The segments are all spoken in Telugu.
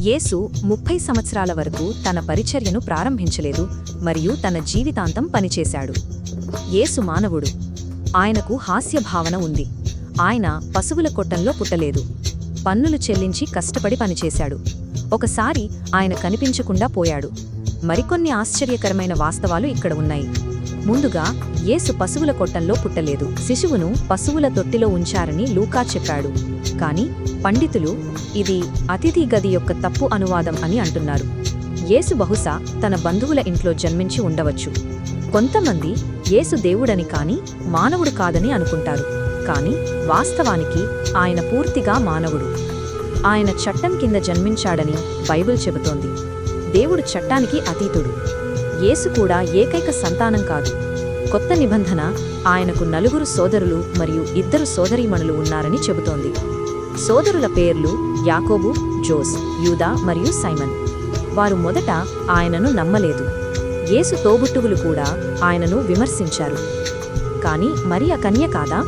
యేసు ముప్పై సంవత్సరాల వరకు తన పరిచర్యను ప్రారంభించలేదు మరియు తన జీవితాంతం పనిచేశాడు. యేసు మానవుడు. ఆయనకు హాస్య భావన ఉంది. ఆయన పశువుల కొట్టంలో పుట్టలేదు. పన్నులు చెల్లించి కష్టపడి పనిచేశాడు. ఒకసారి ఆయన కనిపించకుండా పోయాడు. మరికొన్ని ఆశ్చర్యకరమైన వాస్తవాలు ఇక్కడ ఉన్నాయి. ముందుగా యేసు పశువుల కొట్టంలో పుట్టలేదు. శిశువును పశువుల తొట్టిలో ఉంచారని లూకా చెప్పాడు. కాని పండితులు ఇది అతిథి గది యొక్క తప్పు అనువాదం అని అంటున్నారు. యేసు బహుశా తన బంధువుల ఇంట్లో జన్మించి ఉండవచ్చు. కొంతమంది యేసు దేవుడని కాని మానవుడు కాదని అనుకుంటారు. కాని వాస్తవానికి ఆయన పూర్తిగా మానవుడు. ఆయన చట్టం కింద జన్మించాడని బైబిల్ చెబుతోంది. దేవుడు చట్టానికి అతీతుడు. యేసు కూడా ఏకైక సంతానం కాదు. కొత్త నిబంధన ఆయనకు నలుగురు సోదరులు మరియు ఇద్దరు సోదరీమణులు ఉన్నారని చెబుతోంది. సోదరుల పేర్లు యాకోబు జోస్ యూదా మరియు సైమన్. వారు మొదట ఆయనను నమ్మలేదు. యేసు తోబుట్టువులు కూడా ఆయనను విమర్శించారు. కాని మరియ కన్య కాదా?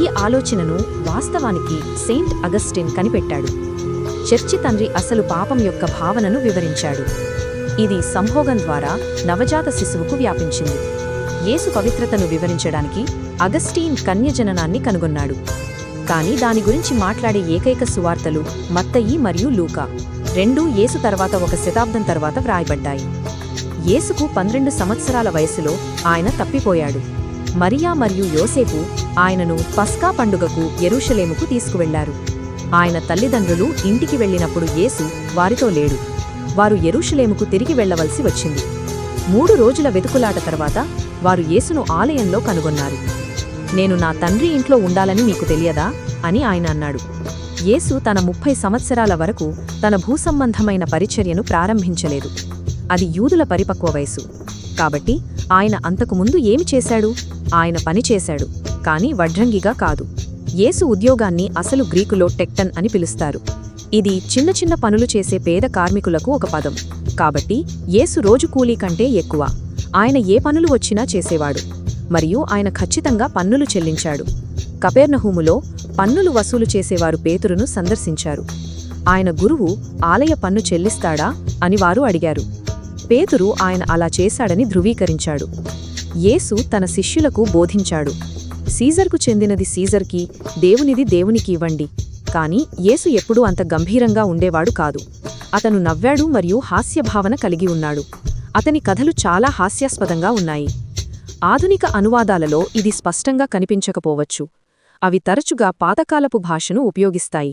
ఈ ఆలోచనను వాస్తవానికి సెయింట్ అగస్టిన్ కనిపెట్టాడు. చర్చి తండ్రి అసలు పాపం యొక్క భావనను వివరించాడు. ఇది సంభోగం ద్వారా నవజాత శిశువుకు వ్యాపించింది. యేసు పవిత్రతను వివరించడానికి అగస్టీన్ కన్యజననాన్ని కనుగొన్నాడు. కానీ దాని గురించి మాట్లాడే ఏకైక సువార్తలు మత్తయి మరియు లూకా. రెండూ యేసు తర్వాత ఒక శతాబ్దం తర్వాత వ్రాయబడ్డాయి. యేసుకు పన్నెండు సంవత్సరాల వయసులో ఆయన తప్పిపోయాడు. మరియా మరియు యోసేపు ఆయనను పస్కా పండుగకు ఎరుషలేముకు తీసుకువెళ్ళారు. ఆయన తల్లిదండ్రులు ఇంటికి వెళ్ళినప్పుడు యేసు వారితో లేడు. వారు ఎరుషలేముకు తిరిగి వెళ్ళవలసి వచ్చింది. మూడు రోజుల వెతుకులాట తర్వాత వారు యేసును ఆలయంలో కనుగొన్నారు. నేను నా తండ్రి ఇంట్లో ఉండాలని మీకు తెలియదా? అని ఆయన అన్నాడు. యేసు తన ముప్పై సంవత్సరాల వరకు తన భూసంబంధమైన పరిచర్యను ప్రారంభించలేదు. అది యూదుల పరిపక్వ వయసు. కాబట్టి ఆయన అంతకుముందు ఏమి చేశాడు? ఆయన పని చేశాడు కాని వడ్రంగిగా కాదు. యేసు ఉద్యోగాన్ని అసలు గ్రీకులో టెక్టన్ అని పిలుస్తారు. ఇది చిన్న చిన్న పనులు చేసే పేద కార్మికులకు ఒక పదం. కాబట్టి యేసు రోజు కూలీ కంటే ఎక్కువ. ఆయన ఏ పనులు వచ్చినా చేసేవాడు. మరియు ఆయన ఖచ్చితంగా పన్నులు చెల్లించాడు. కపెర్నహూములో పన్నులు వసూలు చేసేవారు పేతురును సందర్శించారు. ఆయన గురువు ఆలయ పన్ను చెల్లిస్తాడా? అని వారు అడిగారు. పేతురు ఆయన అలా చేశాడని ధృవీకరించాడు. యేసు తన శిష్యులకు బోధించాడు సీజర్కు చెందినది సీజర్కి దేవునిది దేవునికి ఇవ్వండి. కాని యేసు ఎప్పుడూ అంత గంభీరంగా ఉండేవాడు కాదు. అతను నవ్వాడు మరియు హాస్యభావన కలిగి ఉన్నాడు. అతని కథలు చాలా హాస్యాస్పదంగా ఉన్నాయి. ఆధునిక అనువాదాలలో ఇది స్పష్టంగా కనిపించకపోవచ్చు. అవి తరచుగా పాతకాలపు భాషను ఉపయోగిస్తాయి.